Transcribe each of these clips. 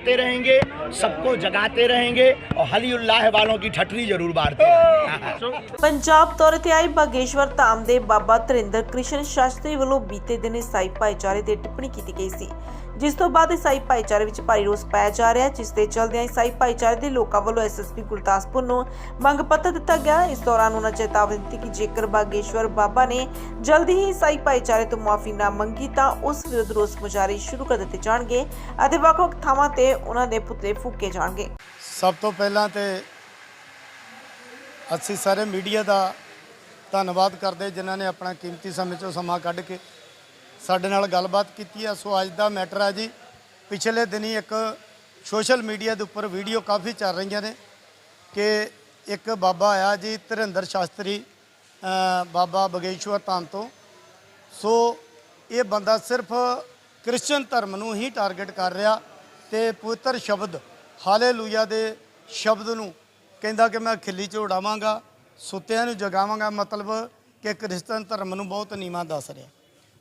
बार आते रहेंगे सबको जगाते रहेंगे और हलीउल्लाह वालों की ठटरी जरूर बारते रहेंगे ਪੰਜਾਬ ਦੌਰੇ ਤੇ ਆਏ ਬਾਗੇਸ਼ਵਰ ਧਾਮ ਦੇ ਬਾਬਾ ਤਰਿੰਦਰ ਕ੍ਰਿਸ਼ਨ ਸ਼ਾਸਤਰੀ ਵੱਲੋਂ ਬੀਤੇ ਦਿਨ ਈਸਾਈ ਭਾਈਚਾਰੇ ਤੇ ਟਿੱਪਣੀ ਕੀਤੀ ਗਈ ਸੀ ਜਿਸ ਤੋਂ ਬਾਅਦ ਈਸਾਈ ਭਾਈਚਾਰੇ ਵਿੱਚ ਭਾਰੀ ਰੋਸ ਪਾਇਆ ਜਾ ਰਿਹਾ ਹੈ, ਜਿਸ ਦੇ ਚਲਦਿਆਂ ਈਸਾਈ ਭਾਈਚਾਰੇ ਦੇ ਲੋਕਾਂ ਵੱਲੋਂ ਐਸਐਸਪੀ ਗੁਰਦਾਸਪੁਰ ਨੂੰ ਮੰਗ ਪੱਤਰ ਦਿੱਤਾ ਗਿਆ। ਇਸ ਦੌਰਾਨ ਉਹਨਾਂ ਚੇਤਾਵਨੀ ਦਿੱਤੀ ਕਿ ਜੇਕਰ ਬਾਗੇਸ਼ਵਰ ਬਾਬਾ ਨੇ ਜਲਦੀ ਹੀ ਈਸਾਈ ਭਾਈਚਾਰੇ ਤੋਂ ਮਾਫੀ ਨਾ ਮੰਗੀ ਤਾਂ ਉਸ ਵਿਰੁੱਧ ਰੋਸ ਮੁਜ਼ਾਹਰੇ ਸ਼ੁਰੂ ਕਰ ਦਿੱਤੇ ਜਾਣਗੇ ਅਤੇ ਵੱਖ-ਵੱਖ ਥਾਵਾਂ ਤੇ ਉਹਨਾਂ ਦੇ ਪੁਤਲੇ ਫੂਕੇ ਜਾਣਗੇ। ਸਭ ਤੋਂ ਪਹਿਲਾਂ ਤੇ ਅਸੀਂ ਸਾਰੇ ਮੀਡੀਆ ਦਾ ਧੰਨਵਾਦ ਕਰਦੇ ਜਿਨ੍ਹਾਂ ਨੇ ਆਪਣਾ ਕੀਮਤੀ ਸਮੇਂ ਚੋਂ ਸਮਾਂ ਕੱਢ ਕੇ ਸਾਡੇ ਨਾਲ ਗੱਲਬਾਤ ਕੀਤੀ ਹੈ। ਸੋ ਅੱਜ ਦਾ ਮੈਟਰ ਹੈ ਜੀ, ਪਿਛਲੇ ਦਿਨੀ ਇੱਕ ਸੋਸ਼ਲ ਮੀਡੀਆ ਦੇ ਉੱਪਰ ਵੀਡੀਓ ਕਾਫੀ ਚੱਲ ਰਹੀਆਂ ਨੇ ਕਿ ਇੱਕ ਬਾਬਾ ਆਇਆ ਜੀ, ਧਰਿੰਦਰ ਸ਼ਾਸਤਰੀ ਬਾਬਾ ਬਗੇਸ਼ਵਰ ਧਾਮ ਤੋਂ। ਸੋ ਇਹ ਬੰਦਾ ਸਿਰਫ ਕ੍ਰਿਸਚੀਅਨ ਧਰਮ ਨੂੰ ਹੀ ਟਾਰਗੇਟ ਕਰ ਰਿਹਾ ਤੇ ਪਵਿੱਤਰ ਸ਼ਬਦ, ਹਾਲੇਲੂਇਆ ਦੇ ਸ਼ਬਦ ਨੂੰ ਕਹਿੰਦਾ ਕਿ ਮੈਂ ਖਿੱਲੀ ਚ ਉਡਾਵਾਂਗਾ, ਸੁੱਤਿਆਂ ਨੂੰ ਜਗਾਵਾਂਗਾ, ਮਤਲਬ ਕਿ ਕ੍ਰਿਸਚਨ ਧਰਮ ਨੂੰ ਬਹੁਤ ਨੀਵਾਂ ਦੱਸ ਰਿਹਾ।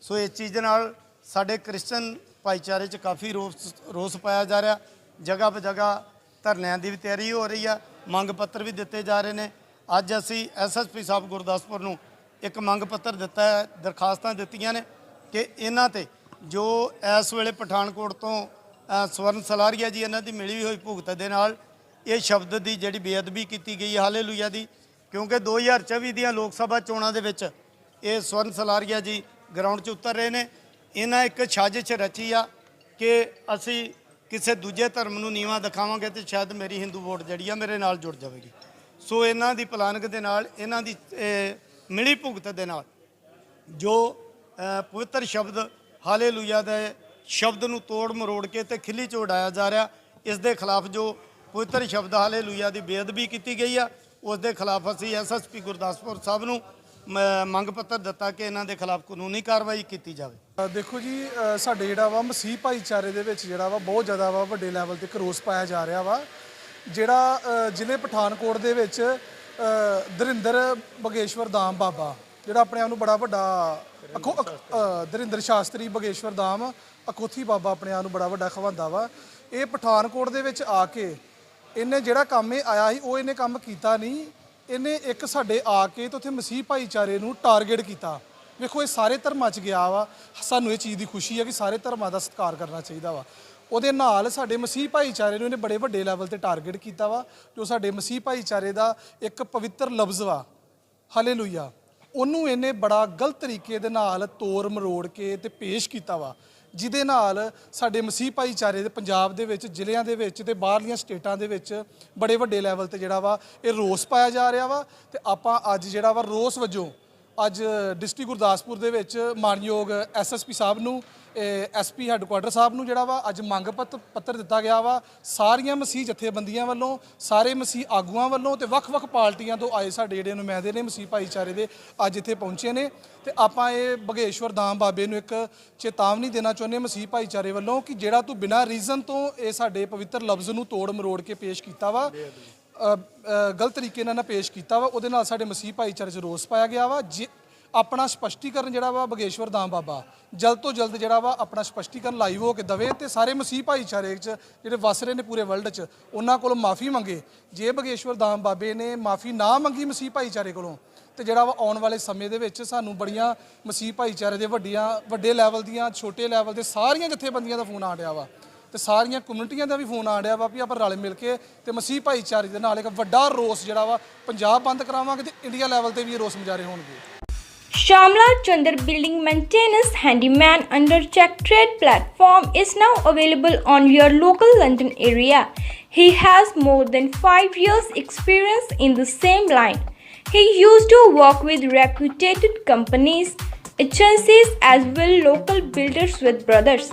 ਸੋ ਇਸ ਚੀਜ਼ ਦੇ ਨਾਲ ਸਾਡੇ ਕ੍ਰਿਸਚਨ ਭਾਈਚਾਰੇ 'ਚ ਕਾਫੀ ਰੋਸ ਰੋਸ ਪਾਇਆ ਜਾ ਰਿਹਾ। ਜਗ੍ਹਾ 'ਤੇ ਜਗ੍ਹਾ ਧਰਨਿਆਂ ਦੀ ਵੀ ਤਿਆਰੀ ਹੋ ਰਹੀ ਆ। ਮੰਗ ਪੱਤਰ ਵੀ ਦਿੱਤੇ ਜਾ ਰਹੇ ਨੇ। ਅੱਜ ਅਸੀਂ ਐਸਐਸਪੀ ਸਾਹਿਬ ਗੁਰਦਾਸਪੁਰ ਨੂੰ ਇੱਕ ਮੰਗ ਪੱਤਰ ਦਿੱਤਾ ਹੈ, ਦਰਖਾਸਤਾਂ ਦਿੱਤੀਆਂ ਨੇ ਕਿ ਇਹਨਾਂ ਤੇ ਜੋ ਇਸ ਵੇਲੇ ਪਠਾਨਕੋਟ ਤੋਂ ਸਵਰਨ ਸਲਾਰੀਆ ਜੀ ਇਹਨਾਂ ਦੀ ਮਿਲੀ ਹੋਈ ਭੁਗਤ ਦੇ ਨਾਲ ਇਹ ਸ਼ਬਦ ਦੀ ਜਿਹੜੀ ਬੇਅਦਬੀ ਕੀਤੀ ਗਈ ਹੈ, ਹਾਲੇਲੂਇਆ ਦੀ, ਕਿਉਂਕਿ 2024 ਦੀਆਂ ਲੋਕ ਸਭਾ ਚੋਣਾਂ ਦੇ ਵਿੱਚ ਇਹ ਸਵਰਨ ਸਲਾਰੀਆ ਜੀ ਗਰਾਊਂਡ 'ਚ ਉਤਰ ਰਹੇ ਨੇ। ਇਹਨਾਂ ਇੱਕ ਸਾਜ਼ਿਸ਼ ਰਚੀ ਆ ਕਿ ਅਸੀਂ ਕਿਸੇ ਦੂਜੇ ਧਰਮ ਨੂੰ ਨੀਵਾਂ ਦਿਖਾਵਾਂਗੇ ਤੇ ਸ਼ਾਇਦ ਮੇਰੀ ਹਿੰਦੂ ਵੋਟ ਜਿਹੜੀ ਆ ਮੇਰੇ ਨਾਲ ਜੁੜ ਜਾਵੇਗੀ। ਸੋ ਇਹਨਾਂ ਦੀ ਪਲਾਨਿੰਗ ਦੇ ਨਾਲ, ਇਹਨਾਂ ਦੀ ਮਿਲੀ ਭੁਗਤ ਦੇ ਨਾਲ ਜੋ ਪਵਿੱਤਰ ਸ਼ਬਦ ਹਾਲੇਲੂਇਆ ਦੇ ਸ਼ਬਦ ਨੂੰ ਤੋੜ ਮਰੋੜ ਕੇ ਤੇ ਖਿੱਲੀ ਚ ਉਡਾਇਆ ਜਾ ਰਿਹਾ, ਇਸ ਦੇ ਖਿਲਾਫ ਜੋ ਪਵਿੱਤਰ ਸ਼ਬਦ ਹਾਲੇਲੂਇਆ ਦੀ ਬੇਅਦਬੀ ਕੀਤੀ ਗਈ ਆ, ਉਸ ਦੇ ਖਿਲਾਫ ਅਸੀਂ ਐਸਐਸਪੀ ਗੁਰਦਾਸਪੁਰ ਸਾਹਿਬ ਨੂੰ ਮੰਗ ਪੱਤਰ ਦਿੱਤਾ ਕਿ ਇਹਨਾਂ ਦੇ ਖਿਲਾਫ ਕਾਨੂੰਨੀ ਕਾਰਵਾਈ ਕੀਤੀ ਜਾਵੇ। ਦੇਖੋ ਜੀ ਅ, ਸਾਡੇ ਜਿਹੜਾ ਵਾ ਮਸੀਹ ਭਾਈਚਾਰੇ ਦੇ ਵਿੱਚ ਜਿਹੜਾ ਵਾ ਬਹੁਤ ਜ਼ਿਆਦਾ ਵਾ ਵੱਡੇ ਲੈਵਲ ਤੇ ਕਰੋਸ ਪਾਇਆ ਜਾ ਰਿਹਾ ਵਾ। ਜਿਹੜਾ ਅ, ਜ਼ਿਲ੍ਹੇ ਪਠਾਨਕੋਟ ਦੇ ਵਿੱਚ ਅ, ਦਰਿੰਦਰ ਬਗੇਸ਼ਵਰ ਧਾਮ ਬਾਬਾ ਜਿਹੜਾ ਆਪਣੇ ਆਪ ਨੂੰ ਬੜਾ ਵੱਡਾ ਅਖੋ ਅਖ- ਅ, ਦਰਿੰਦਰ ਸ਼ਾਸਤਰੀ ਬਗੇਸ਼ਵਰ ਧਾਮ ਅਕੋਥੀ ਬਾਬਾ ਆਪਣੇ ਆਪ ਨੂੰ ਬੜਾ ਵੱਡਾ ਖਵਾਉਂਦਾ ਵਾ। ਇਹ ਪਠਾਨਕੋਟ ਦੇ ਵਿੱਚ ਆ ਕੇ ਇਹਨੇ ਜਿਹੜਾ ਕੰਮ ਇਹ ਆਇਆ ਸੀ ਉਹ ਇਹਨੇ ਕੰਮ ਕੀਤਾ ਨਹੀਂ। ਇਹਨੇ ਇੱਕ ਸਾਡੇ ਆ ਕੇ ਤੇ ਉੱਥੇ ਮਸੀਹ ਭਾਈਚਾਰੇ ਨੂੰ ਟਾਰਗੇਟ ਕੀਤਾ। ਵੇਖੋ, ਇਹ ਸਾਰੇ ਧਰਮਾਂ 'ਚ ਗਿਆ ਵਾ। ਸਾਨੂੰ ਇਹ ਚੀਜ਼ ਦੀ ਖੁਸ਼ੀ ਹੈ ਕਿ ਸਾਰੇ ਧਰਮਾਂ ਦਾ ਸਤਿਕਾਰ ਕਰਨਾ ਚਾਹੀਦਾ ਵਾ। ਉਹਦੇ ਨਾਲ ਸਾਡੇ ਮਸੀਹ ਭਾਈਚਾਰੇ ਨੂੰ ਇਹਨੇ ਬੜੇ ਵੱਡੇ ਲੈਵਲ ਤੇ ਟਾਰਗੇਟ ਕੀਤਾ ਵਾ, ਜੋ ਸਾਡੇ ਮਸੀਹ ਭਾਈਚਾਰੇ ਦਾ ਇੱਕ ਪਵਿੱਤਰ ਲਫ਼ਜ਼ ਵਾ। ਹਾਲੇਲੂਇਆ ਉਹਨੂੰ ਇਹਨੇ ਬੜਾ ਗਲਤ ਤਰੀਕੇ ਦੇ ਨਾਲ ਤੋੜ ਮਰੋੜ ਕੇ ਤੇ ਪੇਸ਼ ਕੀਤਾ ਵਾ। ਜਿਹਦੇ ਨਾਲ ਸਾਡੇ ਮਸੀਹ ਭਾਈਚਾਰੇ ਦੇ ਪੰਜਾਬ ਦੇ ਵਿੱਚ, ਜ਼ਿਲ੍ਹਿਆਂ ਦੇ ਵਿੱਚ ਤੇ ਬਾਹਰਲੀਆਂ ਸਟੇਟਾਂ ਦੇ ਵਿੱਚ ਬੜੇ ਵੱਡੇ ਲੈਵਲ ਤੇ ਜਿਹੜਾ ਵਾ ਇਹ ਰੋਸ ਪਾਇਆ ਜਾ ਰਿਹਾ ਵਾ ਤੇ ਆਪਾਂ ਅੱਜ ਜਿਹੜਾ ਵਾ ਰੋਸ ਵਜੋਂ ਅੱਜ ਡਿਸਟ੍ਰਿਕਟ ਗੁਰਦਾਸਪੁਰ ਦੇ ਵਿੱਚ ਮਾਨਯੋਗ ਐਸਐਸਪੀ ਸਾਹਿਬ ਨੂੰ ਐਸਪੀ ਹੈੱਡਕੁਆਟਰ ਸਾਹਿਬ ਨੂੰ ਜਿਹੜਾ ਵਾ ਅੱਜ ਮੰਗ ਪੱਤ- ਪੱਤਰ ਦਿੱਤਾ ਗਿਆ ਵਾ। ਸਾਰੀਆਂ ਮਸੀਹ ਜਥੇਬੰਦੀਆਂ ਵੱਲੋਂ, ਸਾਰੇ ਮਸੀਹ ਆਗੂਆਂ ਵੱਲੋਂ ਤੇ ਵੱਖ-ਵੱਖ ਪਾਰਟੀਆਂ ਤੋਂ ਆਏ ਸਾਡੇ ਜਿਹੜੇ ਨੁਮਾਇੰਦੇ ਨੇ, ਮਸੀਹ ਭਾਈਚਾਰੇ ਦੇ, ਅੱਜ ਇੱਥੇ ਪਹੁੰਚੇ ਨੇ। ਤੇ ਆਪਾਂ ਇਹ ਬਗੇਸ਼ਵਰ ਧਾਮ ਬਾਬੇ ਨੂੰ ਇੱਕ ਚੇਤਾਵਨੀ ਦੇਣਾ ਚਾਹੁੰਦੇ ਹਾਂ ਮਸੀਹ ਭਾਈਚਾਰੇ ਵੱਲੋਂ ਕਿ ਜਿਹੜਾ ਤੂੰ ਬਿਨਾਂ ਰੀਜ਼ਨ ਤੋਂ ਇਹ ਸਾਡੇ ਪਵਿੱਤਰ ਲਫ਼ਜ਼ ਨੂੰ ਤੋੜ ਮਰੋੜ ਕੇ ਪੇਸ਼ ਕੀਤਾ ਵਾ ਗਲਤ ਤਰੀਕੇ ਨਾਲ ਨਾ ਪੇਸ਼ ਕੀਤਾ ਵਾ, ਉਹਦੇ ਨਾਲ ਸਾਡੇ ਮਸੀਹ ਭਾਈਚਾਰੇ 'ਚ ਰੋਸ ਪਾਇਆ ਗਿਆ ਵਾ, ਜੇ ਆਪਣਾ ਸਪਸ਼ਟੀਕਰਨ ਜਿਹੜਾ ਵਾ ਬਗੇਸ਼ਵਰ ਦਾਮ ਬਾਬਾ, ਜਲਦ ਤੋਂ ਜਲਦ ਜਿਹੜਾ ਵਾ ਆਪਣਾ ਸਪਸ਼ਟੀਕਰਨ ਲਾਈਵ ਹੋ ਕੇ ਦਵੇ ਤੇ ਸਾਰੇ ਮਸੀਹ ਭਾਈਚਾਰੇ 'ਚ ਜਿਹੜੇ ਵਸ ਰਹੇ ਨੇ ਪੂਰੇ ਵਰਲਡ 'ਚ, ਉਹਨਾਂ ਕੋਲੋਂ ਮਾਫੀ ਮੰਗੇ। ਜੇ ਬਗੇਸ਼ਵਰ ਦਾਮ ਬਾਬੇ ਨੇ ਮਾਫੀ ਨਾ ਮੰਗੀ ਮਸੀਹ ਭਾਈਚਾਰੇ ਕੋਲੋਂ, ਤੇ ਜਿਹੜਾ ਵਾ ਆਉਣ ਵਾਲੇ ਸਮੇਂ ਦੇ ਵਿੱਚ ਸਾਨੂੰ ਬੜੀਆਂ ਮਸੀਹ ਭਾਈਚਾਰੇ ਦੇ ਵੱਡੀਆਂ, ਵੱਡੇ ਲੈਵਲ ਦੀਆਂ, ਛੋਟੇ ਲੈਵਲ ਦੇ ਸਾਰੀਆਂ ਜਥੇਬੰਦੀਆਂ ਦਾ ਫੋਨ ਆ ਰਿਹਾ ਵਾ। ਤੇ ਸਾਰੀਆਂ ਕਮਿਊਨਿਟੀਆਂ ਦਾ ਵੀ ਫੋਨ ਆ ਰਿਹਾ ਵਾ ਵੀ ਆਪਾਂ ਰਲ ਮਿਲ ਕੇ ਤੇ ਮਸੀਹ ਭਾਈਚਾਰੇ ਦੇ ਨਾਲ ਇੱਕ ਵੱਡਾ ਰੋਸ ਜਿਹੜਾ ਵਾ ਪੰਜਾਬ ਬੰਦ ਕਰਾਵਾਂਗੇ ਤੇ ਇੰਡੀਆ ਲੈਵਲ ਤੇ ਵੀ ਇਹ ਰੋਸ ਮੁਜ਼ਾਹਰੇ ਹੋਣਗੇ Shamla Chandar Building Maintenance Handyman under Check Trade platform is now available on your local London area. He has more than 5 years experience in the same line. He used to work with reputed companies, agencies as well local builders with brothers.